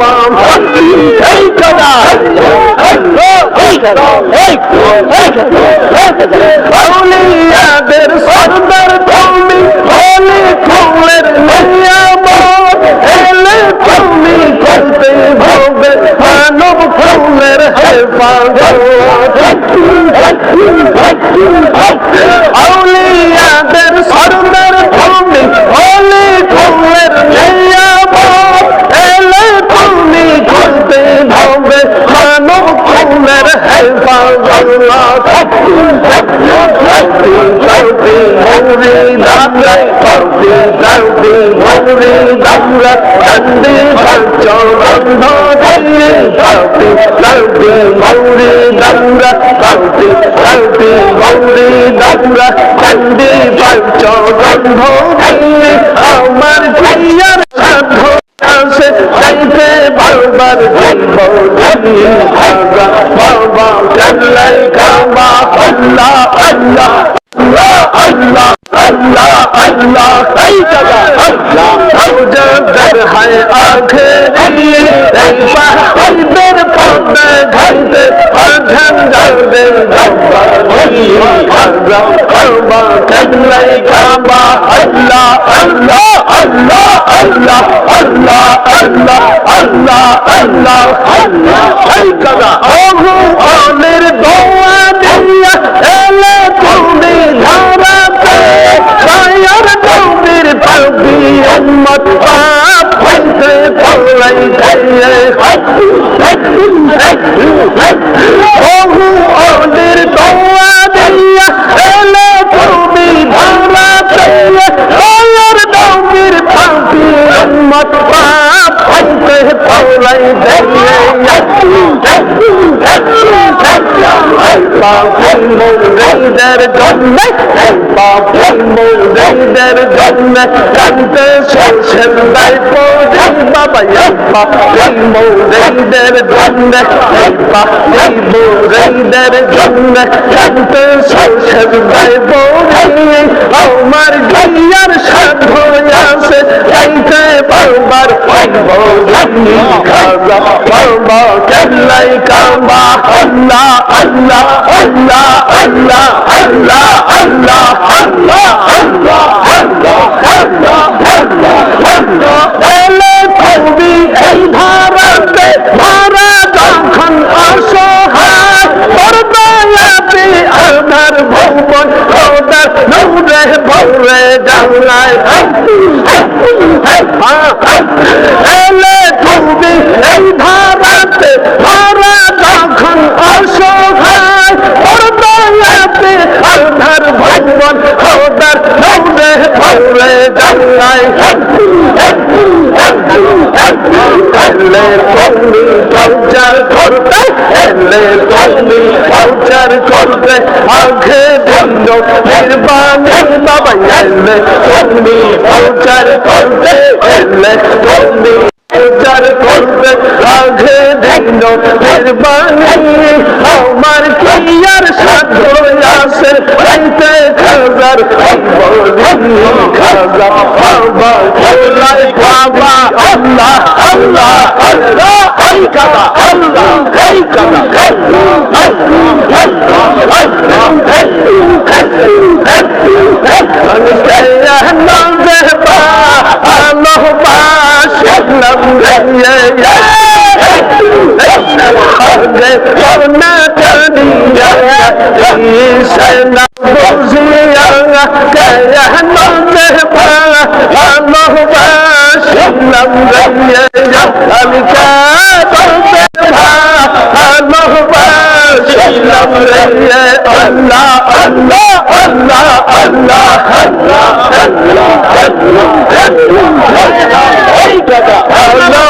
Mom, আউলিয়াদের সর্দার তুমি হলে ফুলের আমার প্রিয়ার সাধ্য আছে চাইতে বারবার বাবা বাবা কাল্লাই কাবা আল্লাহ আল্লাহ আল্লাহ আল্লাহ আল্লাহ এই জায়গা আল্লাহ সৌজাদার হায় আখে এই পাহাড়ের পর্দা ঘাইতে অধন যাবে বাবা আল্লাহ কাবা কাল্লাই কাবা, আল্লাহ আল্লাহ আল্লাহ আল্লাহ আল্লাহ আল্লাহ আল্লাহ আল্লাহ আল্লাহ এই نبی امت پاک پھنسے پھلائی جائے বহু অর্ধের দোয়া দিয়া এলে তুমি ভাঙা চাইয়ে। দয়ার দৌমির পাপি উম্মত পাপ হইতে পলাই যাইয়ে। পাপ মুরিদের জন্য মুরিদের জন্য কান্তে শেষের দায় পড়ে বাবা মুরিদের জন্য মুরিদের জন্য কান্তে শেষের দায় পড়ে আমার গিয়ার সাধ্য আছে। চাইতে বারবার পাইব খাজা কেল্লাই কাবা আল্লাহ আল্লাহ আল্লাহ আল্লাহ আল্লাহ আল্লাহ আল্লাহ আল্লাহ আল্লাহ আল্লাহ আল্লাহ এলে তুমি এই ভারতে ভারা যখন অসহায় পর্দায়াতে আমার ভৌবন ওদার নৌরে ভৌরে জানায় এলে তুমি সঞ্চার করতে এলে তুমি সঞ্চার করতে আঘে দিল নির্বাণী বাবা এলে তুমি সঞ্চার করতে এলে তুমি সঞ্চার করতে আঘে দিল নির্বাণী, আমার কিয়ার সাধ্য আছে পাইতে খাজার খাজা বাবা খোলাই বাবা, আল্লাহ আল্লাহ আল্লাহ কলকাতা আল্লাহ কলকাতা Yeah. আল্লাহ আল্লাহ আল্লাহ আল্লাহ ভালোবাসে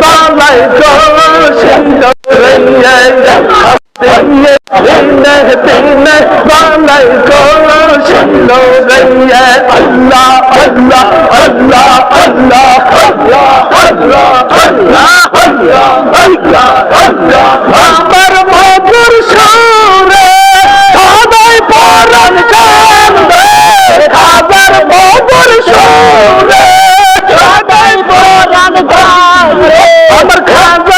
Bye, bye, go, sing, go. আমার মধুর সুরে সবাই পরাণ কান্দে। আমার মধুর সুরে সবাই পরাণ কান্দে। আমার খাবার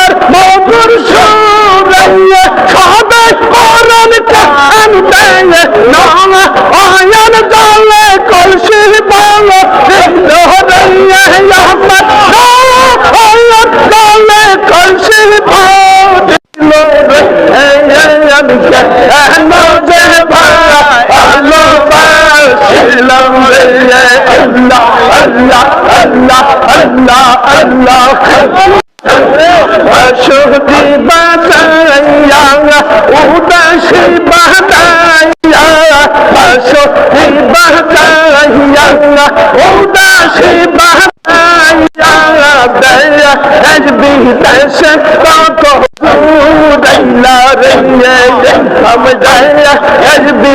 আল্লাহ আল্লাহ আল্লাহ আল্লাহ আল্লাহ শক্তি বাদাইয়া উদাসী বাদাইয়া শক্তি বাদাইয়া উদাসী বাদাইয়া দয়া হজবি দশ কত রইলা রে হম দয়া হজবি